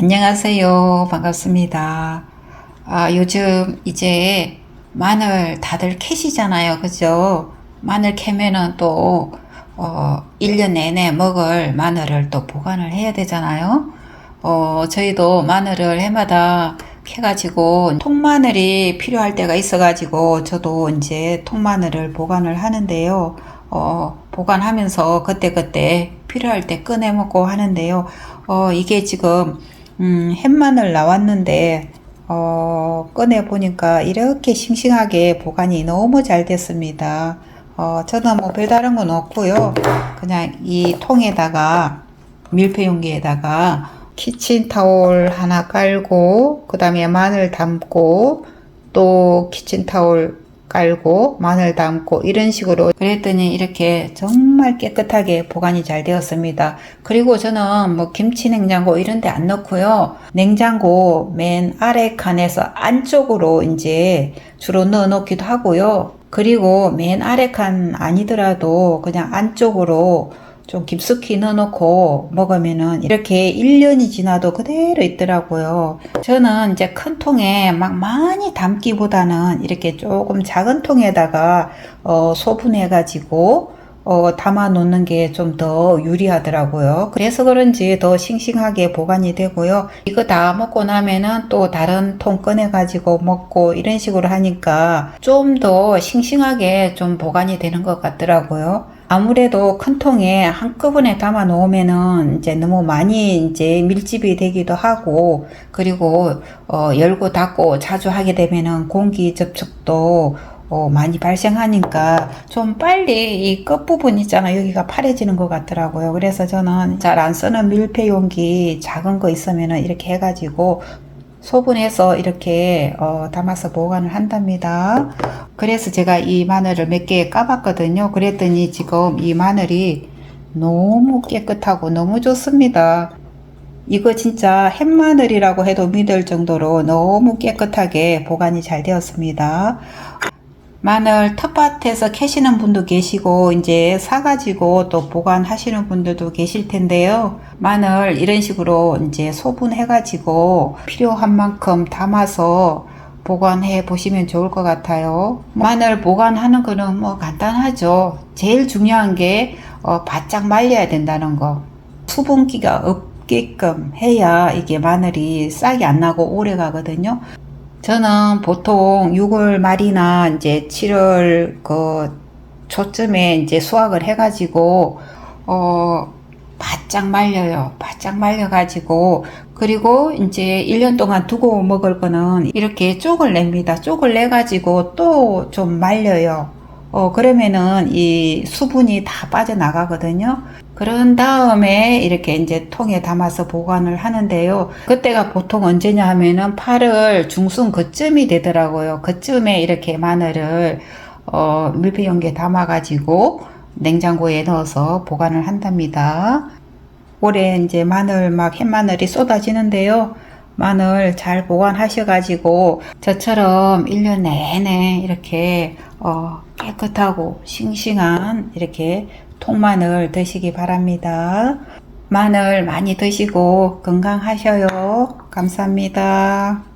안녕하세요. 반갑습니다. 아, 요즘 이제 마늘 다들 캐시잖아요. 그죠? 마늘 캐면은 또, 어, 1년 내내 먹을 마늘을 또 보관을 해야 되잖아요. 어, 저희도 마늘을 해마다 캐가지고 통마늘이 필요할 때가 있어가지고 저도 이제 통마늘을 보관을 하는데요. 어, 보관하면서 그때그때 필요할 때 꺼내 먹고 하는데요. 어, 이게 지금, 음, 햇마늘 나왔는데, 어, 꺼내 보니까 이렇게 싱싱하게 보관이 너무 잘 됐습니다. 어, 저는 뭐 별다른 건 없고요. 그냥 이 통에다가, 밀폐 용기에다가 키친 타올 하나 깔고, 그 다음에 마늘 담고, 또 키친 타올 깔고 마늘 담고 이런 식으로 그랬더니 이렇게 정말 깨끗하게 보관이 잘 되었습니다. 그리고 저는 뭐 김치 냉장고 이런 데 안 넣고요. 냉장고 맨 아래 칸에서 안쪽으로 이제 주로 넣어 놓기도 하고요. 그리고 맨 아래 칸 아니더라도 그냥 안쪽으로 좀 깊숙이 넣어놓고 먹으면은 이렇게 1년이 지나도 그대로 있더라고요. 저는 이제 큰 통에 막 많이 담기보다는 이렇게 조금 작은 통에다가 어, 소분해가지고 어, 담아 놓는 게 좀 더 유리하더라고요. 그래서 그런지 더 싱싱하게 보관이 되고요. 이거 다 먹고 나면은 또 다른 통 꺼내가지고 먹고 이런 식으로 하니까 좀 더 싱싱하게 좀 보관이 되는 것 같더라고요. 아무래도 큰 통에 한꺼번에 담아 놓으면은 이제 너무 많이 이제 밀집이 되기도 하고 그리고 어, 열고 닫고 자주 하게 되면은 공기 접촉도 어, 많이 발생하니까 좀 빨리 이 끝부분 있잖아. 여기가 파래지는 것 같더라고요. 그래서 저는 잘 안 쓰는 밀폐 용기 작은 거 있으면은 이렇게 해가지고 소분해서 이렇게 어, 담아서 보관을 한답니다. 그래서 제가 이 마늘을 몇 개 까봤거든요. 그랬더니 지금 이 마늘이 너무 깨끗하고 너무 좋습니다. 이거 진짜 햇마늘이라고 해도 믿을 정도로 너무 깨끗하게 보관이 잘 되었습니다. 마늘 텃밭에서 캐시는 분도 계시고 이제 사가지고 또 보관하시는 분들도 계실 텐데요. 마늘 이런 식으로 이제 소분해가지고 필요한 만큼 담아서 보관해 보시면 좋을 것 같아요. 마늘 보관하는 거는 뭐 간단하죠. 제일 중요한 게 어, 바짝 말려야 된다는 거. 수분기가 없게끔 해야 이게 마늘이 싹이 안 나고 오래 가거든요. 저는 보통 6월 말이나 이제 7월 그 초쯤에 이제 수확을 해가지고 어 바짝 말려요. 바짝 말려가지고 그리고 이제 1년 동안 두고 먹을 거는 이렇게 쪽을 냅니다. 쪽을 내가지고 또 좀 말려요. 어 그러면은 이 수분이 다 빠져나가거든요. 그런 다음에 이렇게 이제 통에 담아서 보관을 하는데요. 그때가 보통 언제냐 하면은 8월 중순 그쯤이 되더라고요. 그쯤에 이렇게 마늘을 어, 밀폐 용기에 담아가지고 냉장고에 넣어서 보관을 한답니다. 올해 이제 마늘 막 햇마늘이 쏟아지는데요. 마늘 잘 보관하셔가지고 저처럼 1년 내내 이렇게 어, 깨끗하고 싱싱한 이렇게 통마늘 드시기 바랍니다. 마늘 많이 드시고 건강하셔요. 감사합니다.